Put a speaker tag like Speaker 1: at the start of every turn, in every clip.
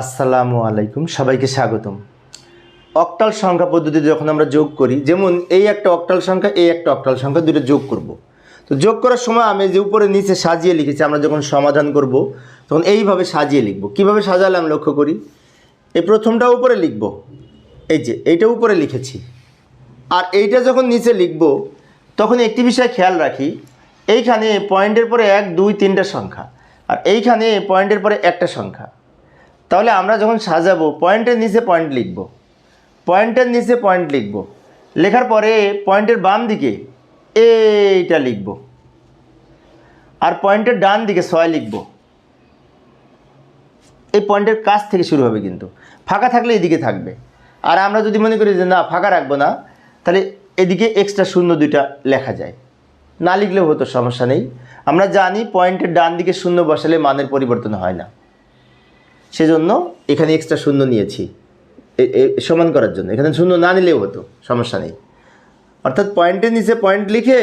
Speaker 1: আসসালামু আলাইকুম, সবাইকে স্বাগতম। অক্টাল সংখ্যা পদ্ধতিতে যখন আমরা যোগ করি, যেমন এই একটা অক্টাল সংখ্যা, এই একটা অক্টাল সংখ্যা দুটো যোগ করব। তো যোগ করার সময় আমি যে উপরে নিচে সাজিয়ে লিখেছি, আমরা যখন সমাধান করব, তখন এইভাবে সাজিয়ে লিখব। কীভাবে সাজালাম লক্ষ্য করি? এই প্রথমটা উপরে লিখব। এই যে এইটা উপরে লিখেছি। আর এইটা যখন নিচে লিখব, তখন একটি বিষয় খেয়াল রাখি, এইখানে পয়েন্টের পরে এক, দুই, তিনটা সংখ্যা, আর এইখানে পয়েন্টের পরে একটা সংখ্যা। তাহলে আমরা যখন সাজাবো পয়েন্টের নিচে পয়েন্ট লিখব। পয়েন্টের নিচে পয়েন্ট লিখব। লেখার পরে পয়েন্টের বাম দিকে এইটা লিখব। আর পয়েন্টের ডান দিকে ছয় লিখব। এই পয়েন্টের কাছ থেকে শুরু হবে কিন্তু। ফাঁকা থাকলে এদিকে থাকবে। আর আমরা যদি মনে করি যে না, ফাঁকা রাখব না, তাহলে এদিকে এক্সট্রা শূন্য দুইটা লেখা যায়। না লিখলেও হতো, সমস্যা নেই। আমরা জানি পয়েন্টের ডান দিকে শূন্য বসালে মানের পরিবর্তন হয় না। সেজন্য এখানে এক্সট্রা শূন্য নিয়েছি। সমান করার জন্য। এখানে শূন্য না নিলেও হতো, সমস্যা নেই। অর্থাৎ পয়েন্টের নিচে পয়েন্ট লিখে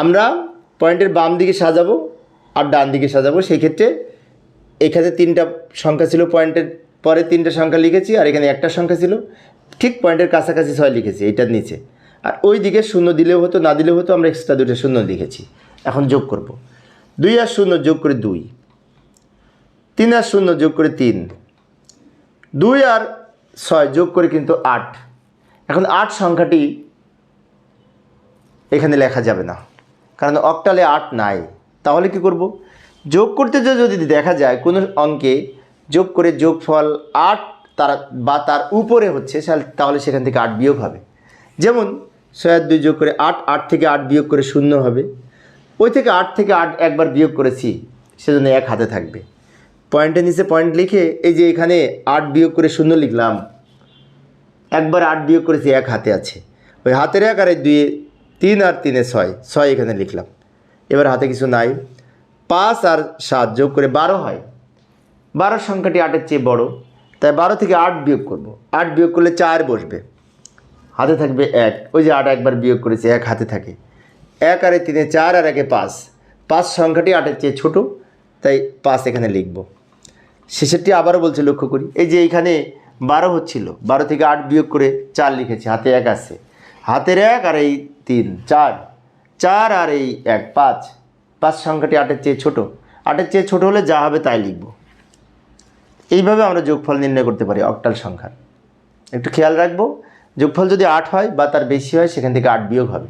Speaker 1: আমরা পয়েন্টের বাম দিকে সাজাবো আর ডান দিকে সাজাবো। সেই ক্ষেত্রে এখানে তিনটা সংখ্যা ছিল পয়েন্টের পরে তিনটা সংখ্যা লিখেছি আর এখানে একটা সংখ্যা ছিল। ঠিক পয়েন্টের কাছাকাছি ছয় লিখেছি এটার নিচে। আর ওই দিকে শূন্য দিলেও হতো, না দিলেও হতো, আমরা এক্সট্রা দুটো শূন্য লিখেছি। এখন যোগ করব। দুই আর শূন্য যোগ করে দুই। তিন আর শূন্য যোগ করে তিন। দুই আর ছয় যোগ করে কিন্তু আট। এখন আট সংখ্যাটি এখানে লেখা যাবে না। কারণ অক্টালে আট নাই। তাহলে কি করব? যোগ করতে যদি দেখা যায় কোনো অঙ্কে যোগ করে যোগফল আট তার বা তার উপরে হচ্ছে তাহলে সেখান থেকে আট বিয়োগ হবে। যেমন ছয় দুই যোগ করে আট আট থেকে আট বিয়োগ করে শূন্য হবে। ওই থেকে আট থেকে আট একবার বিয়োগ করেছি, সেজন্য এক হাতে থাকবে। পয়েন্টের নিচে পয়েন্ট লিখে এই যে এখানে আট বিয়োগ করে শূন্য লিখলাম। একবার আট বিয়োগ করেছি, এক হাতে আছে। ওই হাতের এক আর দুয়ে তিন আর তিনে ছয় ছয় এখানে লিখলাম। এবার হাতে কিছু নাই। পাঁচ আর সাত যোগ করে বারো হয়। বারো সংখ্যাটি আটের চেয়ে বড়। তাই বারো থেকে আট বিয়োগ করব। আট বিয়োগ করলে চার বসবে। হাতে থাকবে এক। ওই যে আট একবার বিয়োগ করেছে, এক হাতে থাকে। এক আরে তিনে চার আর একে পাঁচ। পাঁচ সংখ্যাটি আটের চেয়ে ছোট। তাই পাঁচ এখানে লিখব। শেষেরটি আবারও বলছে, লক্ষ্য করি। এই যে এইখানে বারো হচ্ছিল, বারো থেকে আট বিয়োগ করে চার লিখেছি, হাতে এক আছে। হাতের এক আর এই তিন, চার। চার আর এই এক, পাঁচ। পাঁচ সংখ্যাটি আটের চেয়ে ছোট। আটের চেয়ে ছোট হলে যা হবে তাই লিখব। এইভাবে আমরা যোগফল নির্ণয় করতে পারি অক্টাল সংখ্যার। একটু খেয়াল রাখব, যোগফল যদি আট হয় বা তার বেশি হয়, সেখান থেকে আট বিয়োগ হবে।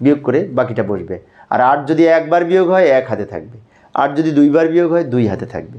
Speaker 1: বিয়োগ করে বাকিটা বসবে। আর আট যদি একবার বিয়োগ হয়, এক হাতে থাকবে। আট যদি দুইবার বিয়োগ হয়, দুই হাতে থাকবে।